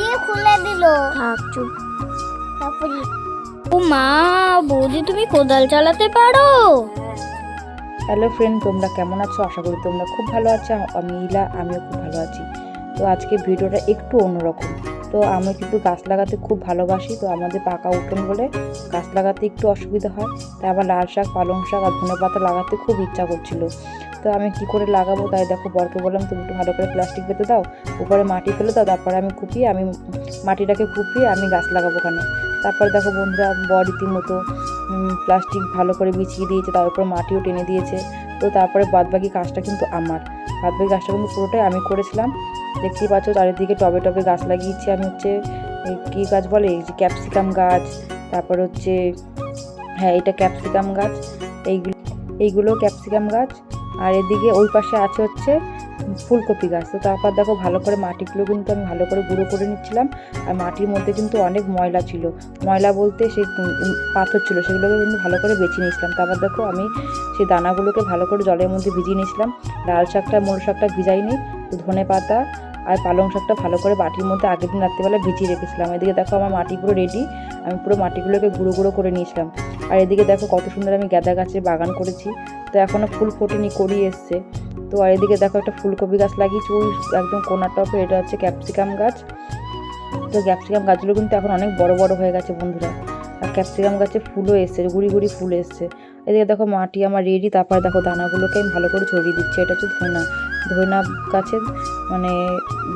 দিয়ে খুলে দিল। থাক চুপ। তারপরে ও মা বৌদি তুমি কোদাল চালাতে পারো? হ্যালো ফ্রেন্ড তোমরা কেমন আছো? আশা করি তোমরা খুব ভালো আছো। আমি ইলা আমিও খুব ভালো আছি। তো আজকে ভিডিওটা একটু অন্যরকম। তো আমি কিন্তু গাছ লাগাতে খুব ভালোবাসি। তো আমাদের পাকা উঠোন বলে গাছ লাগাতে একটু অসুবিধা হয়। তাই আবার লাল শাক পালং শাক আর ধনে পাতা লাগাতে খুব ইচ্ছা করছিল। তো আমি কি করে লাগাবো? তাই দেখো, বরকে বললাম, তুমি একটু ভালো করে প্লাস্টিক পেতে দাও, উপরে মাটি ফেলে দাও, তারপরে আমি কুপিয়ে, আমি মাটিটাকে কুপিয়ে আমি গাছ লাগাবো ওখানে। তারপর দেখো বন্ধুরা, বর রীতিমতো প্লাস্টিক ভালো করে বিছিয়ে দিয়েছে, তার উপর মাটিও টেনে দিয়েছে। তো তারপরে বাদবাকি কাজটা কিন্তু আমার। বাদবাকি গাছটা কিন্তু পুরোটাই আমি করেছিলাম। দেখতেই পাচ্ছ, চারিদিকে টবে টবে গাছ লাগিয়েছি আমি হচ্ছে কী গাছ বলে? এই যে ক্যাপসিকাম গাছ, তারপর হচ্ছে হ্যাঁ এটা ক্যাপসিকাম গাছ, এইগুলো এইগুলো ক্যাপসিকাম গাছ আর এদিকে ওই পাশে আছে হচ্ছে ফুলকপি গাছ। তো তারপর দেখো ভালো করে মাটিগুলো কিন্তু আমি ভালো করে গুঁড়ো করে নিচ্ছিলাম। আর মাটির মধ্যে কিন্তু অনেক ময়লা ছিল। ময়লা বলতে সেই পাথর ছিল, সেগুলোকে কিন্তু ভালো করে বেছে নিয়েছিলাম। তারপর দেখো আমি সেই দানাগুলোকে ভালো করে জলের মধ্যে ভিজিয়ে নিয়েছিলাম। লাল শাকটা মূল শাকটা ভিজাইনি, তো ধনে পাতা আর পালং শাকটা ভালো করে বাটির মধ্যে আগের দিন রাত্রিবেলা ভিজিয়ে রেখেছিলাম। এদিকে দেখো আমার মাটি পুরো রেডি আমি পুরো মাটিগুলোকে গুঁড়ো গুঁড়ো করে নিয়েছিলাম। আর এদিকে দেখো কত সুন্দর আমি গাঁদা গাছের বাগান করেছি। তো এখনও ফুল ফোটেনি করি এসছে। তো আর এদিকে দেখো একটা ফুলকপি গাছ লাগিয়েছি, ওই একদম কোনার টপে, এটা হচ্ছে ক্যাপসিকাম গাছ। তো ক্যাপসিকাম গাছগুলো কিন্তু এখন অনেক বড় বড় হয়ে গেছে বন্ধুরা। আর ক্যাপসিকাম গাছে ফুলও এসছে, গুড়ি গুড়ি ফুল এসছে। এদিকে দেখো মাটি আমার রেডি তারপরে দেখো দানাগুলোকে আমি ভালো করে ছড়িয়ে দিচ্ছি, এটা হচ্ছে ধইনা। ধইনা গাছের মানে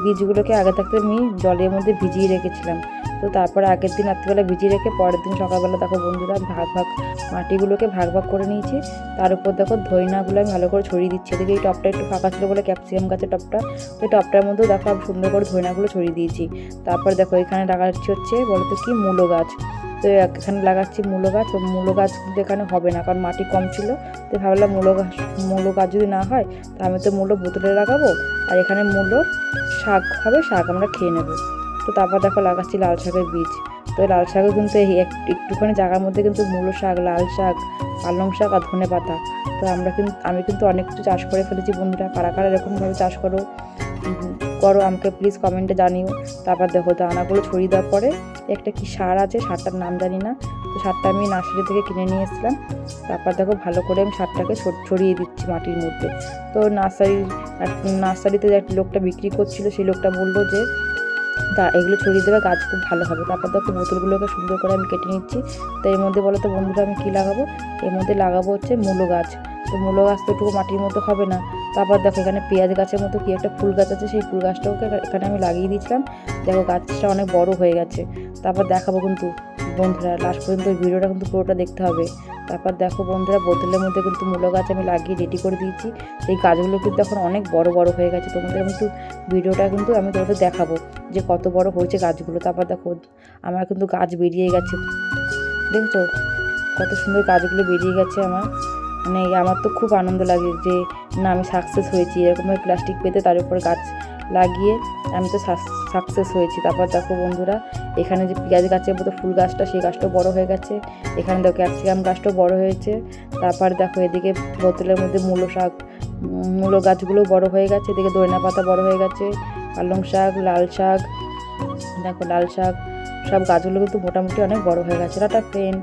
বীজগুলোকে আগে থাকতে আমি জলের মধ্যে ভিজিয়ে রেখেছিলাম। তো তারপরে আগের দিন রাত্রিবেলা ভিজিয়ে রেখে পরের দিন সকালবেলা দেখো বন্ধুরা ভাগ ভাগ মাটিগুলোকে ভাগ ভাগ করে নিয়েছি। তার উপর দেখো ধইনাগুলো আমি ভালো করে ছড়িয়ে দিচ্ছি। এদিকে এই টপটা একটু ফাঁকা ছিল বলে ক্যাপসিকাম গাছের টপটা। এই টপটার মধ্যেও দেখো আমি সুন্দর করে ধইনাগুলো ছড়িয়ে দিয়েছি। তারপর দেখো এখানে লাগাচ্ছি হচ্ছে বলতো কি মূলো গাছ। তো এখানে লাগাচ্ছি মূলো গাছ। মূলো গাছ কিন্তু এখানে হবে না কারণ মাটি কম ছিল। তো ভাবলাম মূলো গাছ মূলো গাছ যদি না হয় তা আমি তো মূলো বোতলে লাগাবো। আর এখানে মূলো শাক হবে, শাক আমরা খেয়ে নেব। তো তারপর দেখো লাগাচ্ছি লাল শাকের বীজ। তো লাল শাকও কিন্তু এই এক- একটুখানি জায়গার মধ্যে কিন্তু মূলো শাক, লাল শাক, পালং শাক আর ধনে পাতা। তো আমরা কিন্তু আমি কিন্তু অনেক কিছু চাষ করে ফেলেছি বন্ধুরা। কারা কারা এরকমভাবে চাষ করো করো আমাকে প্লিজ কমেন্টে জানিও। তারপর দেখো দানাগুলো ছড়িয়ে দেওয়ার পরে একটা কি সার আছে? সারটার নাম জানি না। তো সারটা আমি নার্সারি থেকে কিনে নিয়ে এসেছিলাম। তারপর দেখো ভালো করে আমি সারটাকে ছড়িয়ে দিচ্ছি মাটির মধ্যে। তো নার্সারি নার্সারিতে যে একটা লোকটা বিক্রি করছিল, সেই লোকটা বলল যে তা এগুলো ছড়িয়ে দেবে, গাছ খুব ভালো হবে। তারপর দেখো বোতলগুলোকে সুন্দর করে আমি কেটে নিচ্ছি। তো এর মধ্যে বলো তো বন্ধুরা আমি কী লাগাবো? এর মধ্যে লাগাবো হচ্ছে মূলো গাছ। তো মূলো গাছ তো একটু মাটির মতো হবে না। তারপর দেখো এখানে পেঁয়াজ গাছের মতো কী একটা ফুল গাছ আছে, সেই ফুল গাছটাকে এখানে আমি লাগিয়ে দিয়েছিলাম। দেখো গাছটা অনেক বড় হয়ে গেছে। তারপর দেখাবো কিন্তু বন্ধুরা লাস্ট পর্যন্ত ভিডিওটা কিন্তু পুরোটা দেখতে হবে। তারপর দেখো বন্ধুরা, বোতলের মধ্যে কিন্তু মূলো গাছ আমি লাগিয়ে রেডি করে দিয়েছি। এই গাছগুলো কিন্তু এখন অনেক বড় বড় হয়ে গেছে। তোমাদের কিন্তু ভিডিওটা কিন্তু আমি তোমাদের দেখাবো যে কত বড় হয়েছে গাছগুলো। তারপর দেখো, আমার কিন্তু গাছ বেরিয়ে গেছে। দেখছ? কত সুন্দর গাছগুলো বেরিয়ে গেছে আমার। মানে আমার তো খুব আনন্দ লাগে যে, না, আমি সাকসেস হয়েছি। এরকমভাবে প্লাস্টিক পেতে তার উপর গাছ লাগিয়ে আমি তো সাকসেস হয়েছি। তারপর দেখো বন্ধুরা এখানে যে পেঁয়াজ গাছের মতো ফুল গাছটা, সেই গাছটাও বড় হয়ে গেছে। এখানে দেখো ক্যাপসিকাম গাছটাও বড় হয়েছে। তারপর দেখো এদিকে বোতলের মধ্যে মূলো শাক মূলো গাছগুলো বড় হয়ে গেছে। এদিকে দইনা পাতা বড় হয়ে গেছে। পালং শাক, লাল শাক, দেখো লাল শাক, সব গাছগুলো কিন্তু মোটামুটি অনেক বড় হয়ে গেছে। Tata friend